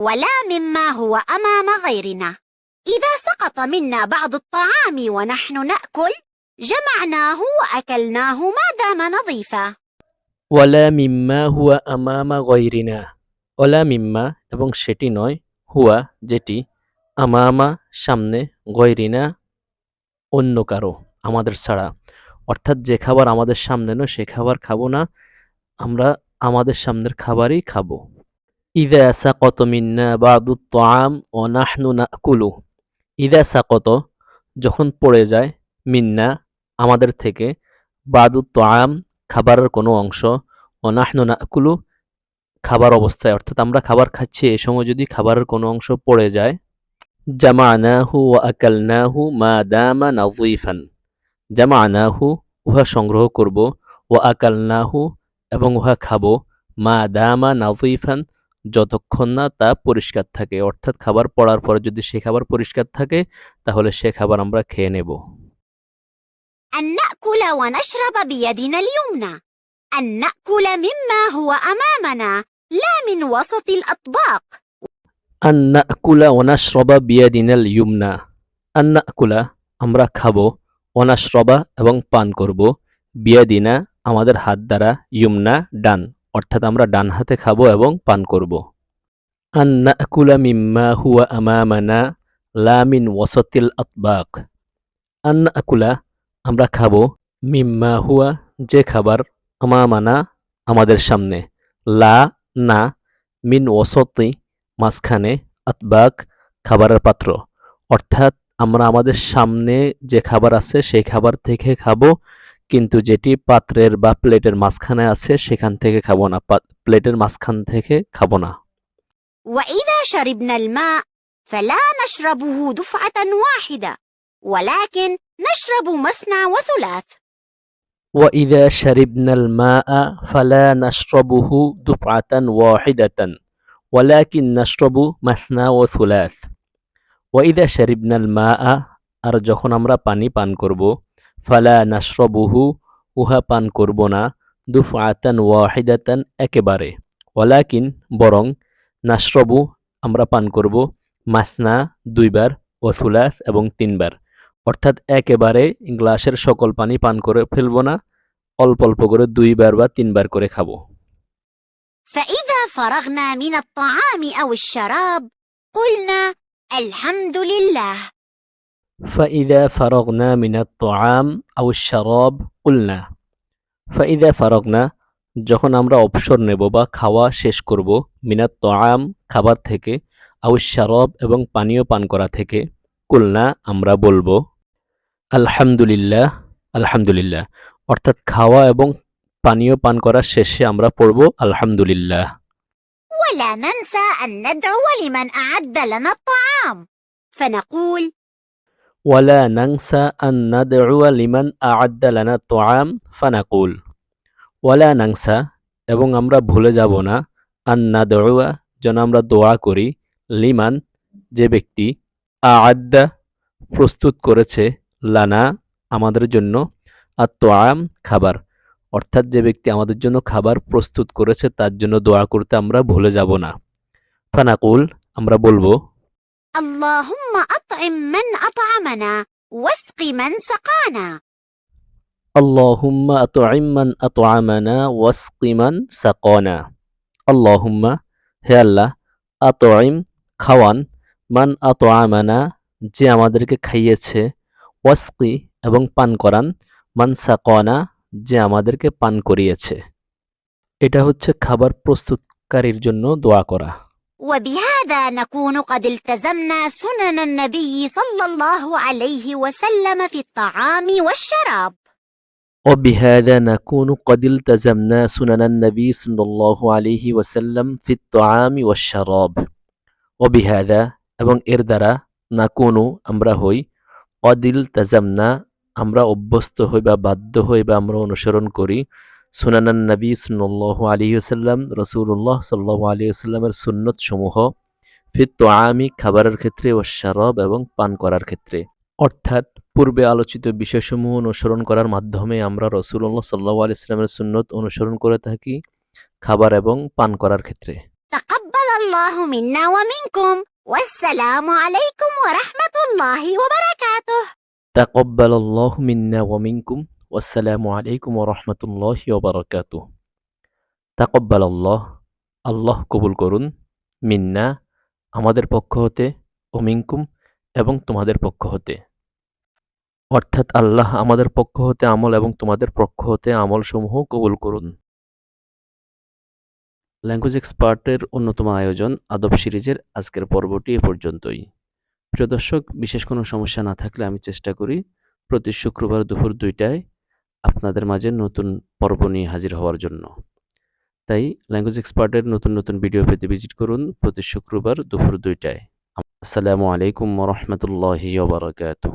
ولا مما هو أمام غيرنا إذا سقط منا بعض الطعام ونحن نأكل جمعناه وأكلناه ما دام نظيفا ওয়ালা মিম্মা হুয়া আমামা গৈরিনা ওলা মিম্মা এবং সেটি নয় হুয়া যেটি আমামা সামনে গৈরিনা অন্য কারো আমাদের ছাড়া অর্থাৎ যে খাবার আমাদের সামনে নয় সে খাবার খাবো না আমরা আমাদের সামনের খাবারই খাবো ইদা সাকত মিন্না বাদু তাম ও নাহনু নাকুলু ইদা সাকত যখন পড়ে যায় মিন্না আমাদের থেকে বাদু তাম খাবারের কোনো অংশ অনাহনু নাকুলু খাবার অবস্থায়, অর্থাৎ আমরা খাবার খাচ্ছি এই সময় যদি খাবারের কোনো অংশ পড়ে যায়, জামানাহু ও আকালনাহু মা দামা নাজিফান জামানাহু, উহা সংগ্রহ করব ও আকালনাহু এবং উহা খাব, মা দামা নাজিফান যতক্ষণ না তা পরিষ্কার থাকে অর্থাৎ খাবার পড়ার পরে যদি সে খাবার পরিষ্কার থাকে তাহলে সে খাবার আমরা খেয়ে নেব أن نأكل ونشرب بيدنا اليمنى أن نأكل مما هو أمامنا لا من وسط الأطباق আন নাকুলা ওনাশ্রবা বিয়াদিনাল ইউমনা আন নাকুলা আমরা খাবো ওনাশ্রবা এবং পান করব বিয়াদিনা আমাদের হাত দ্বারা ইউমনা ডান অর্থাৎ আমরা ডান হাতে খাব এবং পান করব। আন নাকুলা মিম্মা হুয়া আমামানা লা মিন ওয়াসতিল আতবাক। আন নাকুলা, আমরা খাব মিম্মা হুয়া যে খাবার আমামানা আমাদের সামনে। লা না মিন ওসতি মাঝখানে আতবাক খাবারের পাত্র। অর্থাৎ আমরা আমাদের সামনে যে খাবার আছে, সেই খাবার থেকে খাব কিন্তু যেটি পাত্রের বা প্লেটের মাঝখানে আছে সেখান থেকে খাবো না পা- প্লেটের মাঝখান থেকে খাবো না وإذا شربنا الماء فلا نشربه دفعة واحدة ولكن نشرب مثنى وثلاث وإذا شربنا الماء فلا نشربه دفعة واحدة ولكن نشرب مثنى وثلاث وإذا شربنا الماء আর যখন আমরা পানি পান করব ফালা নাশরবুহু উহা পান করব না দুফআতান ওয়াহিদাতান একেবারে ওয়ালাকিন বরং নাশরবু আমরা পান করব মাসনা দুইবার ওসুলাস এবং তিনবার অর্থাৎ একেবারে গ্লাসের সকল পানি পান করে ফেলবো না অল্প অল্প করে দুইবার বা তিনবার করে খাবো فإذا فرغنا من الطعام أو الشراب قلنا الحمد لله فإذا فرغنا من الطعام أو الشراب قلنا فإذا فرغنا যখন আমরা অবসর নেব বা খাওয়া শেষ করব মিনাত তোয়াম খাবার থেকে আউ শারব এবং পানীয় পান করা থেকে কুলনা আমরা বলবো আলহামদুলিল্লাহ আলহামদুলিল্লাহ অর্থাৎ খাওয়া এবং পানীয় পান করার শেষে আমরা পড়ব আলহামদুলিল্লাহ ولا ننسى أن ندعو لمن أعد لنا الطعام فنقول ওয়ালা নাংসা আন্না দেউয়া লিমান আদালানা তোয়াম ফানাকুল। ওয়ালা নাংসা এবং আমরা ভুলে যাব না আন্না দেউয়া যেন আমরা দোয়া করি, লিমান যে ব্যক্তি আদ্দা প্রস্তুত করেছে লানা আমাদের জন্য, আর তোয়াম খাবার। অর্থাৎ যে ব্যক্তি আমাদের জন্য খাবার প্রস্তুত করেছে, তার জন্য দোয়া করতে আমরা ভুলে যাব না। ফানাকুল, আমরা বলব أطعم من أطعمنا واسق من سقانا اللهم أطعم من أطعمنا واسق من سقانا اللهم হে আল্লাহ আতআইম খাওয়ান মান আতআমানা যে আমাদেরকে খাইয়েছে ওয়াসকি এবং পান করান মান সাকানা যে আমাদেরকে পান করিয়েছে এটা হচ্ছে খাবার প্রস্তুতকারীর জন্য দোয়া করা وبهذا نكون قد التزمنا سنن النبي صلى الله عليه وسلم في الطعام والشراب وبهذا نكون قد التزمنا سنن النبي صلى الله عليه وسلم في الطعام والشراب وبهذا এবং এর দ্বারা নাকুনু আমরা হই অদিল তাজামনা আমরা অভ্যস্ত হই বা বাধ্য হই বা আমরা অনুসরণ করি সুনানান নবী সাল্লাহ আলী আসাল্লাম রসুল্লাহ সাল্লাহ আলী আসাল্লামের সুন্নত সমূহ ফিত আমি খাবারের ক্ষেত্রে ও শারব এবং পান করার ক্ষেত্রে অর্থাৎ পূর্বে আলোচিত বিষয়সমূহ অনুসরণ করার মাধ্যমে আমরা রসুল্লাহ সাল্লাহ আলি ইসলামের সুন্নত অনুসরণ করে থাকি খাবার এবং পান করার ক্ষেত্রে تقبل الله منا ومنكم والسلام عليكم ورحمة الله وبركاته তাকব্বাল আল্লাহ মিন্না ওয়া মিনকুম ওয়াসসালামু আলাইকুম রাহমাতুল্লাহি ওয়া বারাকাতুহু তাকব্বাল আল্লাহ আল্লাহ কবুল করুন। মিন্না আমাদের পক্ষ হতে ও মিনকুম এবং তোমাদের পক্ষ হতে। অর্থাৎ আল্লাহ আমাদের পক্ষ হতে আমল এবং তোমাদের পক্ষ হতে আমল সমূহ কবুল করুন। ল্যাঙ্গুয়েজ এক্সপার্টের অন্যতম আয়োজন আদব সিরিজের আজকের পর্বটি এ পর্যন্তই। প্রিয় দর্শক, বিশেষ কোনো সমস্যা না থাকলে আমি চেষ্টা করি প্রতি শুক্রবার দুপুর দুইটায় আপনাদের মাঝে নতুন পর্ব নিয়ে হাজির হওয়ার জন্য। তাই ল্যাঙ্গুয়েজ এক্সপার্টের নতুন নতুন ভিডিও পেতে ভিজিট করুন প্রতি শুক্রবার দুপুর দুইটায়। আসসালামু আলাইকুম রহমতুল্লাহি বারাকাতুহ।